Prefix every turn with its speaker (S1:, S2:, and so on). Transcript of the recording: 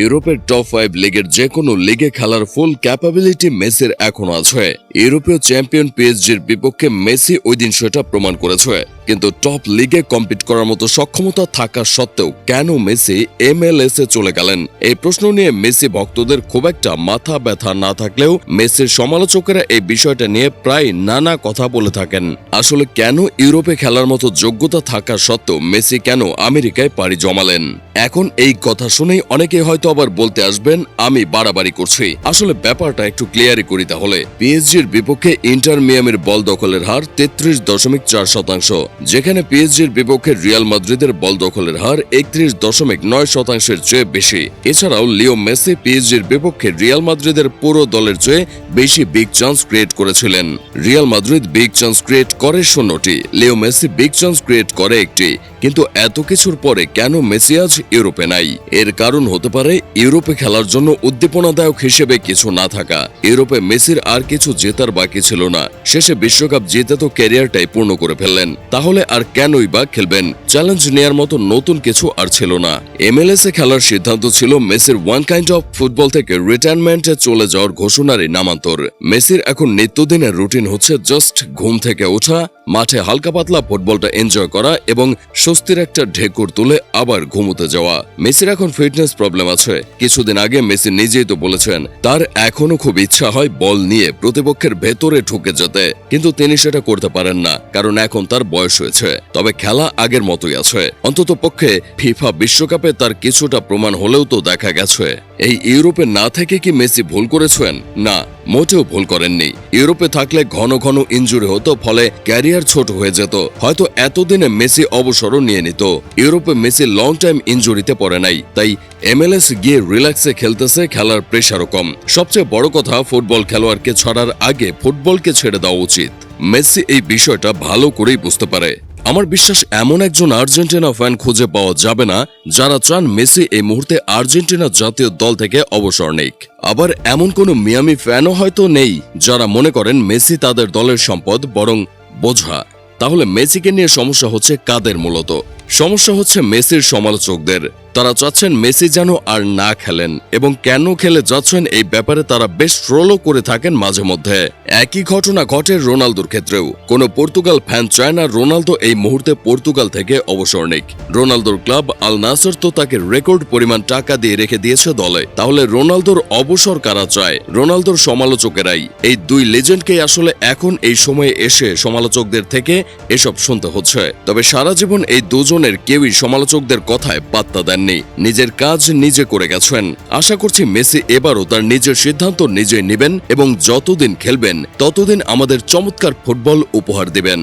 S1: ইউরোপের top five লিগের যে কোনো লিগে খেলার ফুল ক্যাপাবিলিটি মেসির এখনও আছে। ইউরোপীয় চ্যাম্পিয়ন পিএসজির বিপক্ষে মেসি ওই দিন সেটা প্রমাণ করেছে। কিন্তু টপ লিগে কম্পিট করার মতো সক্ষমতা থাকা সত্ত্বেও কেন মেসি এমএলএস এ চলে গেলেন? এই প্রশ্ন নিয়ে মেসি ভক্তদের খুব একটা মাথা ব্যথা না থাকলেও মেসির সমালোচকেরা এই বিষয়টা নিয়ে প্রায় নানা কথা বলে থাকেন। আসলে কেন ইউরোপে খেলার মতো যোগ্যতা থাকা সত্ত্বেও মেসি কেন আমেরিকায় পাড়ি জমালেন? এখন এই কথা শুনেই অনেকে হয়তো আবার বলতে আসবেন, আমি বাড়াবাড়ি করছি। আসলে ব্যাপারটা একটু ক্লিয়ারই করি তাহলে। পিএসজির বিপক্ষে ইন্টার মিয়ামির বল দখলের হার তেত্রিশ দশমিক চার শতাংশ। যেখানে পিএসজির বিপক্ষে রিয়াল মাদ্রিদের বল দখলের হার একত্রিশ দশমিক নয় শতাংশের চেয়ে বেশি। এছাড়াও লিও মেসি পিএসজির বিপক্ষে রিয়াল মাদ্রিদের পুরো দলের চেয়ে বেশি বিগ চান্স ক্রিয়েট করেছিলেন। Real Madrid big chance create করে শূন্যটি, Leo Messi big chance create করে একটি। কিন্তু এত কিছুর পরে কেন মেসি আজ ইউরোপে নাই? এর কারণ হতে পারে ইউরোপে খেলার জন্য উদ্দীপনাদায়ক হিসেবে কিছু না থাকা। ইউরোপে মেসির আর কিছু জেতার বাকি ছিল না। শেষে বিশ্বকাপ জিতে তো ক্যারিয়ারটাই পূর্ণ করে ফেললেন। তাহলে আর কেনই বা খেলবেন? চ্যালেঞ্জ নেয়ার মতো নতুন কিছু আর ছিল না। এমএলএস এ খেলার সিদ্ধান্ত ছিল মেসির ওয়ান কাইন্ড অফ ফুটবল থেকে রিটায়ারমেন্টে চলে যাওয়ার ঘোষণারই নামান্তর। মেসির এখন নিত্যদিনের রুটিন হচ্ছে জাস্ট ঘুম থেকে ওঠা, মাঠে হালকা পাতলা ফুটবলটা এনজয় করা এবং স্বস্তির একটা ঢেকুর তুলে আবার ঘুমোতে যাওয়া। মেসির এখন ফিটনেস প্রবলেম আছে। কিছুদিন আগে মেসি নিজেই তো বলেছেন, তার এখনও খুব ইচ্ছা হয় বল নিয়ে প্রতিপক্ষের ভেতরে ঢুকে যেতে। কিন্তু তিনি সেটা করতে পারেন না, কারণ এখন তার বয়স হয়েছে। তবে খেলা আগের মতোই আছে। অন্তত পক্ষে ফিফা বিশ্বকাপে তার কিছুটা প্রমাণ হলেও তো দেখা গেছে। এই ইউরোপে না থেকে কি মেসি ভুল করেছেন? না, মোটেও ভুল করেননি। ইউরোপে থাকলে ঘন ঘন ইনজুরি হতো, ফলে ক্যারিয়ার ছোট হয়ে যেত। হয়তো এতদিনে মেসি অবসরও নিয়ে নিত। ইউরোপে মেসি লং টাইম ইনজুরিতে পড়ে নাই। তাই এমএলএস গিয়ে রিল্যাক্সে খেলতেছে, খেলার প্রেশারও কম। সবচেয়ে বড় কথা, ফুটবল খেলোয়াড়কে ছাড়ার আগে ফুটবলকে ছেড়ে দেওয়া উচিত। মেসি এই বিষয়টা ভালো করেই বুঝতে পারে। আমার বিশ্বাস, এমন একজন আর্জেন্টিনা ফ্যান খুঁজে পাওয়া যাবে না, যারা চান মেসি এই মুহূর্তে আর্জেন্টিনা জাতীয় দল থেকে অবসর নেক। আবার এমন কোনো মিয়ামি ফ্যানও হয়তো নেই, যারা মনে করেন মেসি তাদের দলের সম্পদ বরং বোঝা। তাহলে মেসিকে নিয়ে সমস্যা হচ্ছে কাদের মূলত? সমস্যা হচ্ছে মেসির সমালোচকদের। তারা চাচ্ছেন মেসি যেন আর না খেলেন এবং কেন খেলে যাচ্ছেন এই ব্যাপারে তারা বেশ ট্রোলও করে থাকেন মাঝে মধ্যে। একই ঘটনা ঘটে রোনালদোর ক্ষেত্রেও। কোন পর্তুগাল ফ্যান চায় না রোনালদো এই মুহূর্তে পর্তুগাল থেকে অবসর নিক। রোনালদোর ক্লাব আল নাসর তো তাকে রেকর্ড পরিমাণ টাকা দিয়ে রেখে দিয়েছে দলে। তাহলে রোনালদোর অবসর কারা চায়? রোনালদোর সমালোচকেরাই। এই দুই লেজেন্ডকে আসলে এখন এই সময়ে এসে সমালোচকদের থেকে এসব শুনতে হচ্ছে। তবে সারা জীবন এই দুজনের কেউই সমালোচকদের কথায় পাত্তা দেননি নিজের কাজ নিজে করে গেছেন। আশা করছি মেসি এবারও তার নিজের সিদ্ধান্ত নিজেই নেবেন এবং যতদিন খেলবেন, ততদিন আমাদের চমৎকার ফুটবল উপহার দিবেন।